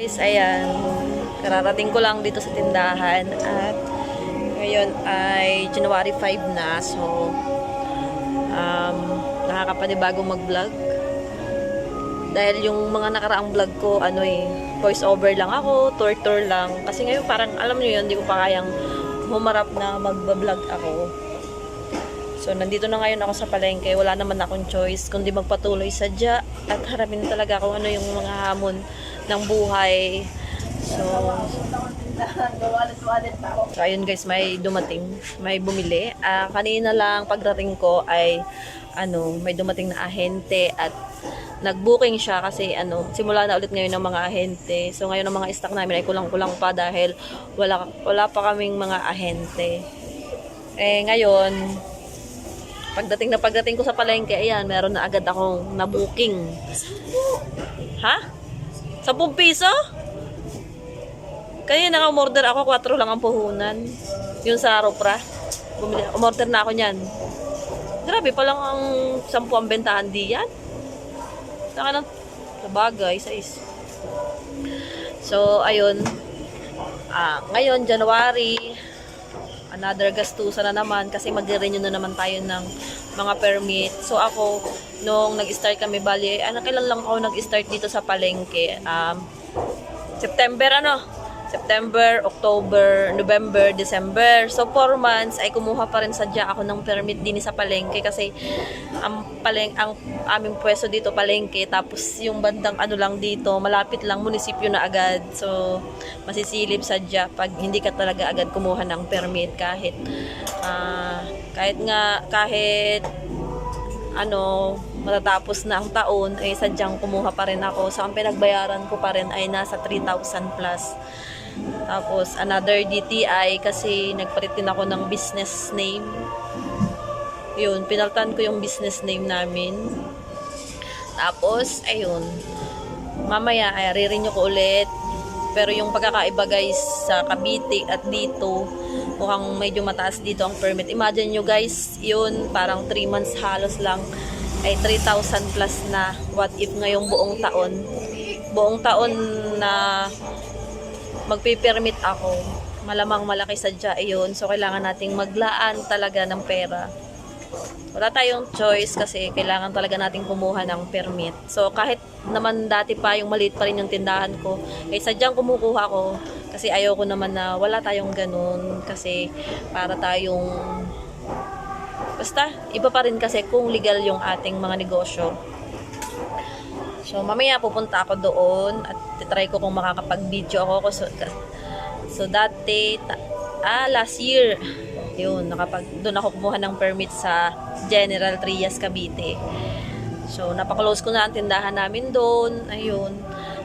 Guys, ayan. Kararating ko lang dito sa tindahan at ngayon ay January 5 na. So, um, nakakapanibagong mag-vlog. Dahil yung mga nakaraang vlog ko, ano eh, voice over lang ako, tour-tour lang. Kasi ngayon parang, alam nyo yun, hindi ko pa kayang humarap na magbablog ako. So, nandito na ngayon ako sa palengke. Wala naman akong choice kundi magpatuloy sadya at harapin talaga kung ano yung mga hamon ng buhay. So, so ayun guys, may dumating, may bumili. Ah, kanina lang pagdating ko ay ano, may dumating na ahente at nag-booking siya kasi ano, simula na ulit ngayon ng mga ahente. So ngayon ang mga stock namin ay kulang-kulang pa dahil wala wala pa kaming mga ahente. Eh ngayon, pagdating na pagdating ko sa palengke, ayan, meron na agad akong na-booking. Ha? 10 piso? Kaya naka-order ako, 4 lang ang puhunan. Yung sa Ropra. Umorder na ako niyan. Grabe, pa lang ang 10 ang bentahan diyan. Saka ng sabagay, size. So, ayun. Ah, ngayon, January, another gastusan na naman kasi mag-renew na naman tayo ng mga permit. So ako, nung nag-start kami, bali, ano, kailan lang ako nag-start dito sa palengke? Um, September, ano? September, October, November, December. So, 4 months ay kumuha pa rin sadya ako ng permit din sa palengke kasi ang paleng ang aming pwesto dito palengke tapos yung bandang ano lang dito malapit lang munisipyo na agad so masisilip sadya pag hindi ka talaga agad kumuha ng permit kahit ah, kahit nga kahit ano matatapos na ang taon ay sadyang kumuha pa rin ako so ang pinagbayaran ko pa rin ay nasa 3,000 plus tapos another DTI kasi nagpalit din ako ng business name yun, pinaltan ko yung business name namin. Tapos, ayun, mamaya ay re-renew ko ulit. Pero yung pagkakaiba guys sa Cavite at dito, mukhang medyo mataas dito ang permit. Imagine nyo guys, yun parang 3 months halos lang ay 3,000 plus na. What if ngayong buong taon? Buong taon na magpipermit ako. Malamang malaki sadya yun. So, kailangan nating maglaan talaga ng pera wala tayong choice kasi kailangan talaga nating kumuha ng permit. So kahit naman dati pa yung maliit pa rin yung tindahan ko, eh sadyang kumukuha ko kasi ayaw ko naman na wala tayong ganun kasi para tayong basta iba pa rin kasi kung legal yung ating mga negosyo. So mamaya pupunta ako doon at titry ko kung makakapag-video ako. So, so dati, ta- ah last year, yun, nakapag, doon ako kumuha ng permit sa General Trias, Cavite. So, napaklose ko na ang tindahan namin doon. Ayun.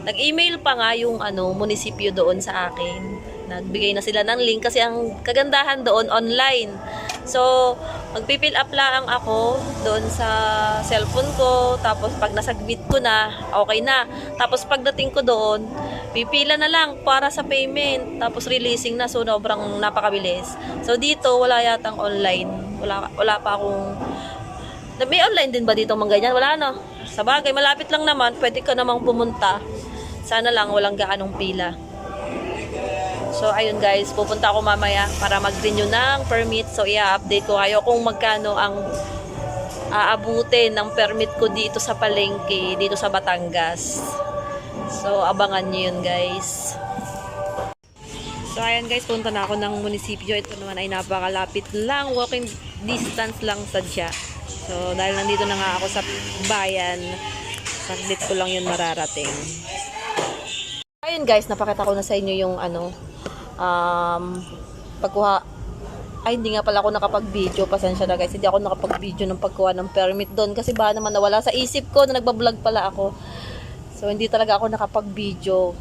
Nag-email pa nga yung ano, munisipyo doon sa akin. Nagbigay na sila ng link kasi ang kagandahan doon online. So, magpipill up lang ako doon sa cellphone ko. Tapos pag nasagmit ko na, okay na. Tapos pagdating ko doon, pipila na lang para sa payment. Tapos releasing na. So, sobrang napakabilis. So, dito, wala yatang online. Wala, wala pa akong... May online din ba dito mga ganyan? Wala no. Sa bagay, malapit lang naman. Pwede ka namang pumunta. Sana lang walang gaanong pila. So, ayun guys, pupunta ako mamaya para mag-renew ng permit. So, i-update ko kayo kung magkano ang aabutin ng permit ko dito sa palengke, dito sa Batangas. So, abangan nyo yun guys. So, ayan guys, punta na ako ng munisipyo. Ito naman ay napakalapit lang, walking distance lang sadya. So, dahil nandito na nga ako sa bayan, saglit ko lang yun mararating. Ayun guys, napakita ko na sa inyo yung ano, um, pagkuha, ay hindi nga pala ako nakapag-video, pasensya na guys, hindi ako nakapag-video ng pagkuha ng permit doon kasi ba naman nawala sa isip ko na nagbablog pala ako. So hindi talaga ako nakapag-video.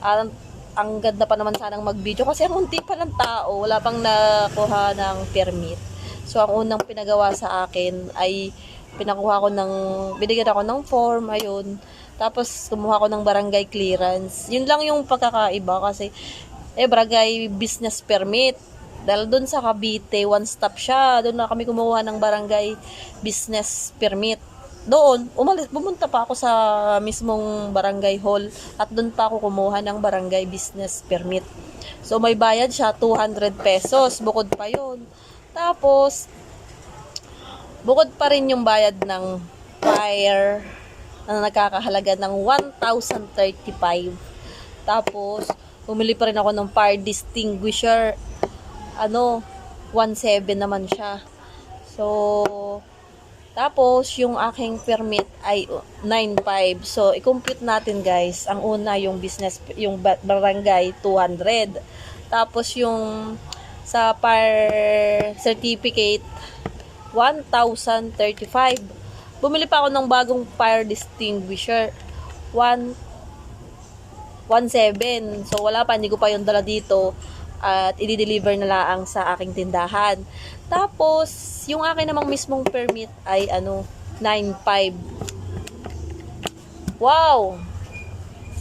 Ang, ang ganda pa naman sanang mag-video kasi ang unti pa ng tao, wala pang nakuha ng permit. So ang unang pinagawa sa akin ay pinakuha ko ng, binigyan ako ng form, ayun. Tapos, kumuha ko ng barangay clearance. Yun lang yung pagkakaiba kasi, eh, barangay business permit. Dahil doon sa Cavite, one stop siya. Doon na kami kumuha ng barangay business permit. doon, umalis, pumunta pa ako sa mismong barangay hall at doon pa ako kumuha ng barangay business permit. So may bayad siya 200 pesos, bukod pa yon. Tapos bukod pa rin yung bayad ng fire na nakakahalaga ng 1,035. Tapos bumili pa rin ako ng fire distinguisher. Ano, 1,700 naman siya. So, tapos, yung aking permit ay 9.5. So, i-compute natin guys. Ang una, yung business, yung ba- barangay, 200. Tapos, yung sa par certificate, 1,035. Bumili pa ako ng bagong fire distinguisher. 1 1.7. So, wala pa. Hindi ko pa yung dala dito. At i-deliver na lang sa aking tindahan. Tapos, yung akin namang mismong permit ay ano, 9.5. Wow!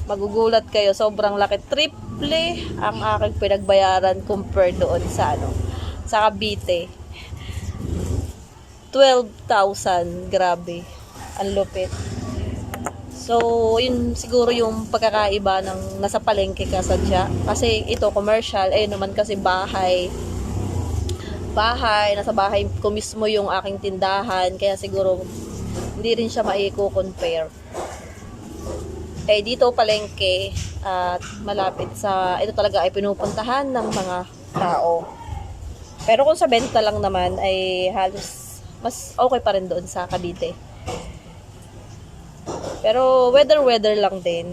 Magugulat kayo. Sobrang laki. Triple ang aking pinagbayaran compare doon sa ano, sa Cavite. 12,000. Grabe. Ang lupit. So, yun siguro yung pagkakaiba ng nasa palengke ka sadya. Kasi ito, commercial. Eh, naman kasi bahay. Bahay. Nasa bahay ko mismo yung aking tindahan. Kaya siguro, hindi rin siya maiko-compare. Eh, dito palengke at malapit sa, ito talaga ay pinupuntahan ng mga tao. Pero kung sa benta lang naman, ay halos mas okay pa rin doon sa Cavite. Pero weather-weather lang din.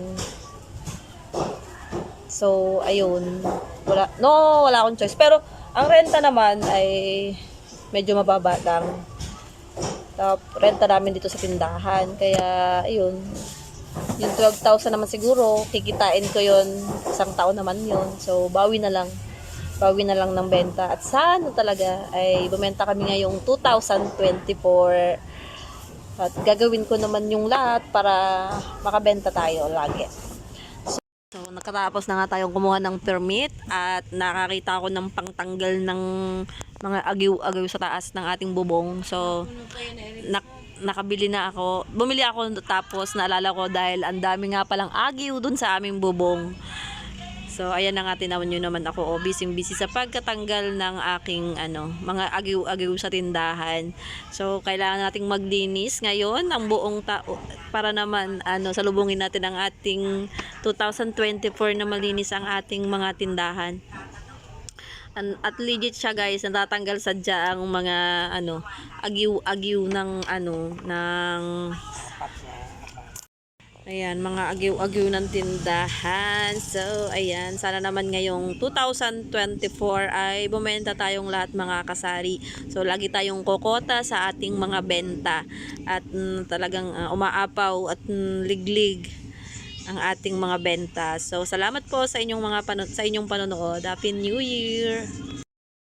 So, ayun. Wala, no, wala akong choice. Pero, ang renta naman ay medyo mababa lang. Tap, renta namin dito sa tindahan. Kaya, ayun. Yung 12,000 naman siguro, kikitain ko yon isang taon naman yon So, bawi na lang. Bawi na lang ng benta. At sana talaga ay bumenta kami ngayong 2024 at gagawin ko naman yung lahat para makabenta tayo lagi. So, so nakatapos na nga tayong kumuha ng permit at nakakita ako ng pangtanggal ng mga agiw-agiw sa taas ng ating bubong. So, nak nakabili na ako. Bumili ako tapos naalala ko dahil ang dami nga palang agiw dun sa aming bubong. So, ayan na nga, tinawan nyo naman ako, oh, busy-busy sa pagkatanggal ng aking, ano, mga agiw-agiw sa tindahan. So, kailangan nating maglinis ngayon ang buong tao para naman, ano, salubungin natin ang ating 2024 na malinis ang ating mga tindahan. An- At legit siya guys, natatanggal sadya ang mga, ano, agiw-agiw ng, ano, ng Ayan, mga agiw-agiw ng tindahan. So, ayan, sana naman ngayong 2024 ay bumenta tayong lahat mga kasari. So, lagi tayong kokota sa ating mga benta. At mm, talagang ah, umaapaw at mm, liglig ang ating mga benta. So, salamat po sa inyong mga pano- sa inyong panonood. Happy New Year!